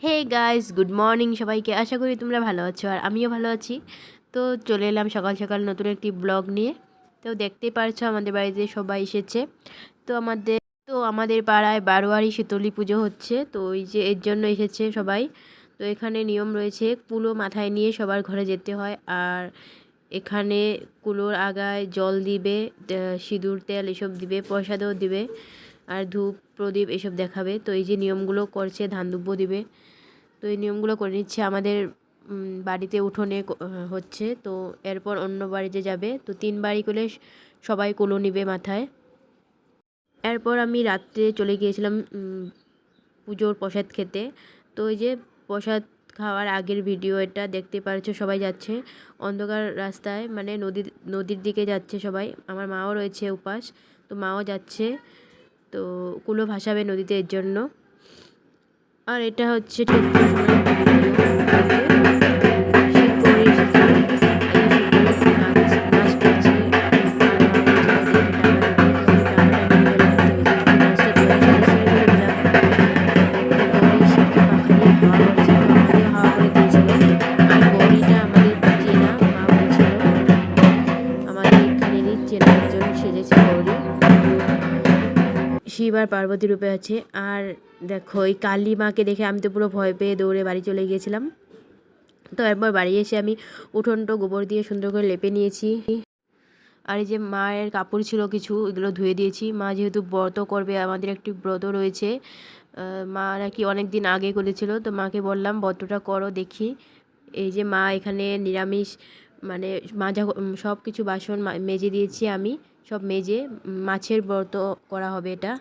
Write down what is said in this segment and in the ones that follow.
Hey guys good morning সবাইকে। আশা করি তোমরা ভালো আছো আর আমিও ভালো আছি। তো চলে এলাম সকাল সকাল নতুন একটি ব্লগ নিয়ে। তো দেখতেই পারছ আমাদের বাড়িতে সবাই এসেছে। তো আমাদের তো আমাদের পাড়ায় বারোয়ারি শীতলী পুজো হচ্ছে। তো ওই যে এর জন্য এসেছে সবাই। তো এখানে নিয়ম রয়েছে, কুলো মাথায় নিয়ে সবার ঘরে যেতে হয়। আর এখানে কুলোর আগায় জল দিবে সিঁদুর, তেল এসব দিবে, প্রসাদও দিবে। আর ধূপ, প্রদীপ এসব দেখাবে। তো এই যে নিয়মগুলো করছে, ধান দুব্য দিবে। তো এই নিয়মগুলো করে নিচ্ছে। আমাদের বাড়িতে উঠোনে হচ্ছে। তো এরপর অন্য বাড়িতে যাবে। তো তিন বাড়ি করে সবাই কুলো নিবে মাথায়। এরপর আমি রাত্রে চলে গিয়েছিলাম পুজোর প্রসাদ খেতে। তো ওই যে প্রসাদ খাওয়ার আগের ভিডিও, এটা দেখতে পারছ সবাই যাচ্ছে। অন্ধকার রাস্তায় মানে নদীর নদীর দিকে যাচ্ছে সবাই। আমার মাও রয়েছে উপাস, তো মাও যাচ্ছে। তো কুলো ভাসাবে নদীতে এর জন্য। আর এটা হচ্ছে সেজেছে গৌরী। শিব আর পার্বতী রূপে আছে। আর দেখো ওই কালী মাকে দেখে আমি তো পুরো ভয় পেয়ে দৌড়ে বাড়ি চলে গিয়েছিলাম। তো একবার বাড়ি এসে আমি উঠোনটো গোবর দিয়ে সুন্দর করে লেপে নিয়েছি। আর এই যে মায়ের কাপড় ছিল কিছু, এগুলো ধুয়ে দিয়েছি। মা যেহেতু ব্রত করবে, আমাদের একটি ব্রত রয়েছে। মা নাকি অনেক দিন আগে করেছিল, তো মাকে বললাম, ব্রতটা করো, দেখি। এই যে মা এখানে নিরামিষ মানে মাজা সব কিছু বাসন মেজে দিয়েছি আমি। সব মেজে মাছের ব্রত করা হবে এটা।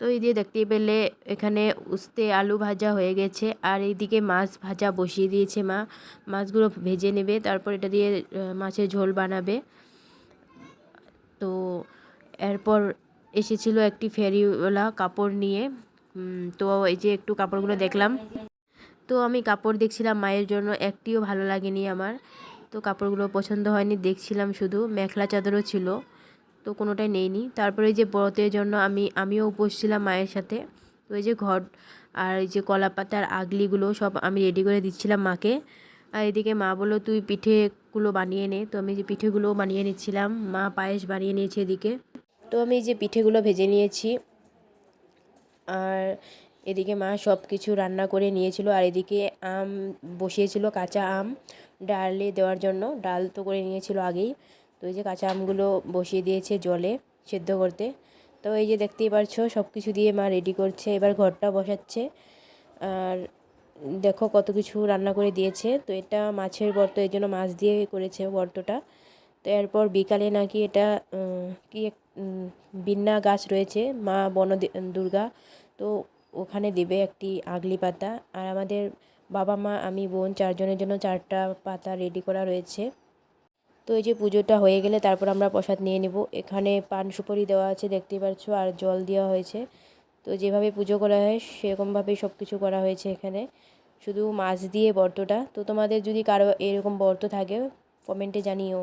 তো এই দিয়ে দেখতেই পেলে, এখানে উস্তে আলু ভাজা হয়ে গেছে। আর এইদিকে মাছ ভাজা বসিয়ে দিয়েছে মা। মাছগুলো ভেজে নেবে, তারপর এটা দিয়ে মাছের ঝোল বানাবে। তো এরপর এসেছিল একটি ফেরিওয়ালা কাপড় নিয়ে। তো এই যে একটু কাপড়গুলো দেখলাম। তো আমি কাপড় দেখছিলাম মায়ের জন্য, একটিও ভালো লাগেনি আমার। তো কাপড়গুলো পছন্দ হয়নি, দেখছিলাম শুধু। মেখলা চাদরও ছিল। তো কোনোটাই নেইনি। তারপরে যে ব্রতের জন্য আমি, আমিও উপোস ছিলাম মায়ের সাথে। তো এই যে ঘট আর এই যে কলা পাতার আগলিগুলো সব আমি রেডি করে দিচ্ছিলাম মাকে। আর এদিকে মা বলল, তুই পিঠেগুলো বানিয়ে নে। তো আমি যে পিঠেগুলো বানিয়ে নিচ্ছিলাম, মা পায়েস বানিয়ে নিয়েছে এদিকে। তো আমি যে পিঠেগুলো ভেজে নিয়েছি আর এদিকে মা সব কিছু রান্না করে নিয়েছিল। আর এদিকে আম বসিয়েছিল, কাঁচা আম ডালে দেওয়ার জন্য। ডাল তো করে নিয়েছিল আগেই। তো এই যে কাঁচা আমগুলো বসিয়ে দিয়েছে জলে সেদ্ধ করতে। তো এই যে দেখতেই পারছ সব কিছু দিয়ে মা রেডি করছে। এবার ঘরটা বসাচ্ছে। আর দেখো কত কিছু রান্না করে দিয়েছে। তো এটা মাছের বর্ত এই জন্য মাছ দিয়ে করেছে বর্তটা। তো এরপর বিকালে নাকি এটা কি বিন্না গাছ রয়েছে, মা বন দুর্গা। তো ওখানে দেবে একটি আগলি পাতা। আর আমাদের বাবা মা, আমি, বোন, চারজনের জন্য চারটা পাতা রেডি করা রয়েছে। তো এই যে পুজোটা হয়ে গেলে তারপর আমরা প্রসাদ নিয়ে নেব। এখানে পান সুপারি দেওয়া আছে, দেখতেই পাচ্ছ আর জল দেওয়া হয়েছে। তো যেভাবে পুজো করা হয়, সেরকমভাবেই সব কিছু করা হয়েছে এখানে। শুধু মাছ দিয়ে বর্তটা। তো তোমাদের যদি কারও এরকম বর্ত থাকে, কমেন্টে জানিও।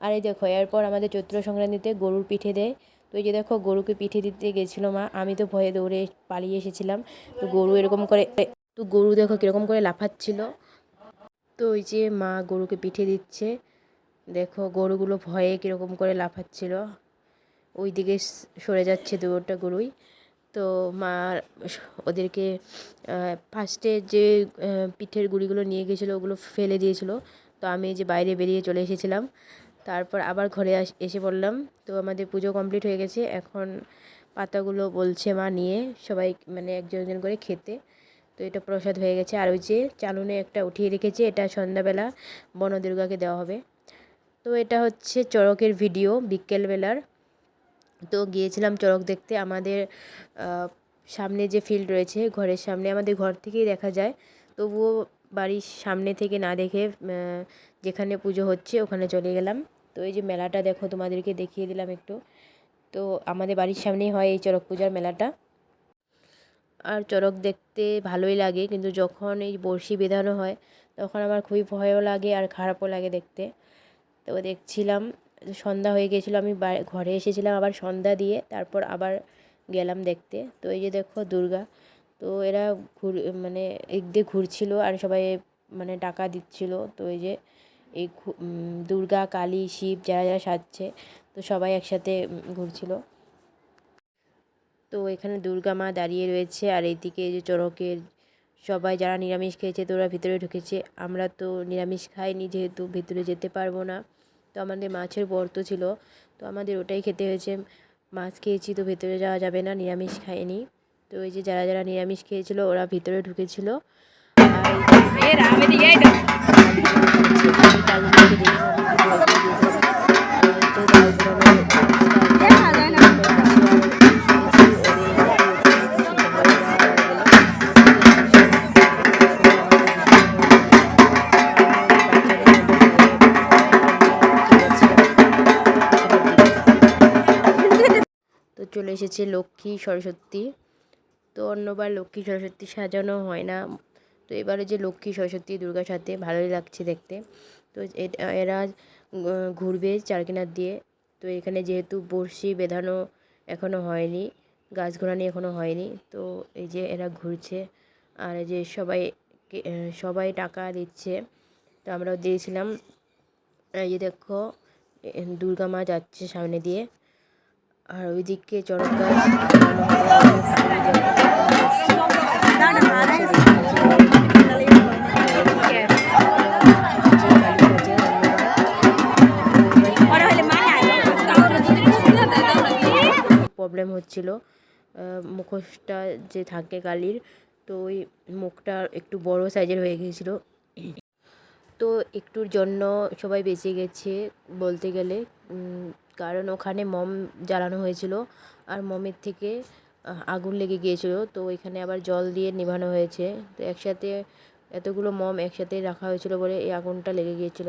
আর এই দেখো, এরপর আমাদের চৈত্র সংক্রান্তিতে গরুর পিঠে দেয়। তো এই যে দেখো, গরুকে পিঠে দিতে গেছিল মা। আমি তো ভয়ে দৌড়ে পালিয়ে এসেছিলাম। তো গরু এরকম করে, তো গরু দেখো কীরকম করে লাফাচ্ছিল। তো ওই যে মা গরুকে পিঠে দিচ্ছে। দেখো গরুগুলো ভয়ে কীরকম করে লাফাচ্ছিল। ওই দিকে সরে যাচ্ছে দুটা গরুই। তো মা ওদেরকে ফার্স্টে যে পিঠের গুঁড়িগুলো নিয়ে গেছিল ওগুলো ফেলে দিয়েছিল। তো আমি যে বাইরে বেরিয়ে চলে এসেছিলাম। তারপর আবার ঘরে এসে পড়লাম। তো আমাদের পুজো কমপ্লিট হয়ে গেছে। এখন পাতাগুলো বলছে মা নিয়ে সবাই মানে একজন একজন করে খেতে। তো এটা প্রসাদ হয়ে গেছে। আর ওই যে চালুনে একটা উঠিয়ে রেখেছে। এটা সন্ধ্যাবেলা বনদুর্গাকে দেওয়া হবে। তো এটা হচ্ছে চড়কের ভিডিও বিকেলবেলার। তো গিয়েছিলাম চড়ক দেখতে। আমাদের সামনে যে ফিল্ড রয়েছে, ঘরের সামনে, আমাদের ঘর থেকেই দেখা যায়। তবুও বাড়ির সামনে থেকে না দেখে যেখানে পুজো হচ্ছে ওখানে চলে গেলাম। তো এই যে মেলাটা দেখো, তোমাদেরকে দেখিয়ে দিলাম একটু। তো আমাদের বাড়ির সামনেই হয় এই চড়ক পূজার মেলাটা। আর চড়ক দেখতে ভালোই লাগে, কিন্তু যখন এই বড়শি বেঁধানো হয়, তখন আমার খুবই ভয়ও লাগে আর খারাপও লাগে দেখতে। তো দেখছিলাম, সন্ধ্যা হয়ে গেছিল, আমি ঘরে এসেছিলাম আবার সন্ধ্যা দিয়ে, তারপর আবার গেলাম দেখতে। তো এই যে দেখো দুর্গা, তো এরা ঘুর মানে এদিক দিয়ে ঘুরছিল আর সবাই মানে টাকা দিচ্ছিল। তো এই যে এই দুর্গা, কালী, শিব যারা যারা সাজছে, তো সবাই একসাথে ঘুরছিল। তো এখানে দুর্গা মা দাঁড়িয়ে রয়েছে আর এইদিকে এই যে চড়কের সবাই যারা নিরামিষ খেয়েছে তো ওরা ভিতরে ঢুকেছে। আমরা তো নিরামিষ খাইনি যেহেতু, ভিতরে যেতে পারব না। তো আমাদের মাছের বর্ত ছিল তো আমাদের ওটাই খেতে হয়েছে। মাছ খেয়েছি তো ভেতরে যাওয়া যাবে না নিরামিষ খাইনি। তো ওই যে যারা যারা নিরামিষ খেয়েছিল ওরা ভিতরে ঢুকেছিল। আর এসেছে লক্ষ্মী সরস্বতী। তো অন্যবার লক্ষ্মী সরস্বতী সাজানো হয় না। তো এবারে যে লক্ষ্মী সরস্বতী দুর্গার সাথে ভালোই লাগছে দেখতে। তো এরা ঘুরবে চারকিনার দিয়ে। তো এখানে যেহেতু বড়শি বেঁধানো এখনও হয়নি, গাছ ঘোরানি এখনও হয়নি, তো এই যে এরা ঘুরছে। আর এই যে সবাই সবাই টাকা দিচ্ছে। তো আমরাও দিয়েছিলাম। এই যে দেখো দুর্গা মা যাচ্ছে সামনে দিয়ে। আর ওইদিকে চড়ক গাছ প্রবলেম হচ্ছিল মুখোশটা যে থাকে কালির তো ওই মুখটা একটু বড় সাইজের হয়ে গিয়েছিল। তো একটুর জন্য সবাই বেঁচে গেছে বলতে গেলে। কারণ ওখানে মম জ্বালানো হয়েছিল আর মমের থেকে আগুন লেগে গিয়েছিল। তো এখানে আবার জল দিয়ে নেভানো হয়েছে। তো একসাথে এতগুলো মম একসাথে রাখা হয়েছিল বলে এই আগুনটা লেগে গিয়েছিল।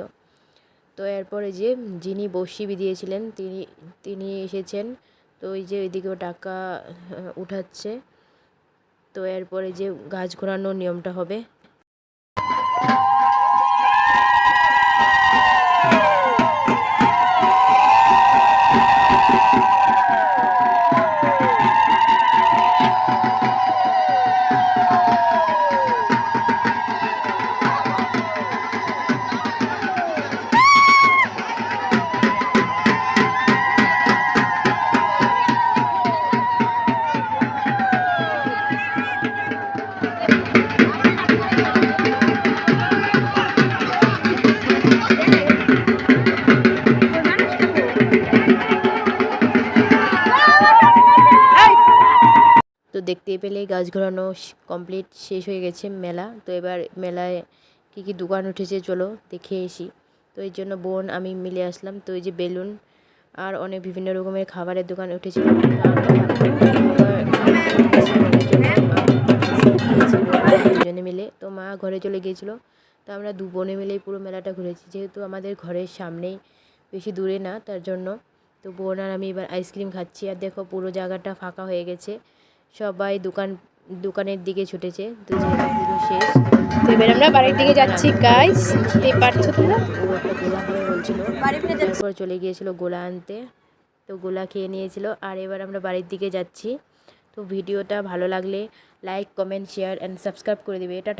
তো এরপরে যে যিনি বসি বিধিয়েছিলেন, তিনি তিনি এসেছেন। তো ওই যে ওইদিকেও টাকা উঠাচ্ছে। তো এরপরে যে গাছ ঘোরানোর নিয়মটা হবে। তো দেখতে পেলে গাছ ঘোরানো কমপ্লিট শেষ হয়ে গেছে মেলা। তো এবার মেলায় কী কী দোকান উঠেছে চলো দেখে এসি তো এই জন্য বোন, আমি মিলে আসলাম। তো এই যে বেলুন আর অনেক বিভিন্ন রকমের খাবারের দোকান উঠেছিল দুজনে মিলে, তো মা ঘরে চলে গিয়েছিল। তো আমরা দু বোনে মিলেই পুরো মেলাটা ঘুরেছি। যেহেতু আমাদের ঘরের সামনেই বেশি দূরে না, তার জন্য। তো বোন আর আমি এবার আইসক্রিম খাচ্ছি। আর দেখো পুরো জায়গাটা ফাঁকা হয়ে গেছে। সবাই দোকান, দোকানের দিকে ছুটেছে, তো যেহেতু পুরো শেষ এবার আমরা বাড়ির দিকে যাচ্ছি গাইস দেখতে পারছ তোমরা? বলছিল চলে গিয়েছিল গোলা আনতে, তো গোলা খেয়ে নিয়েছিল, আর এবার আমরা বাড়ির দিকে যাচ্ছি। তো ভিডিওটা ভালো লাগলে like comment share and subscribe করে দেবে। এটা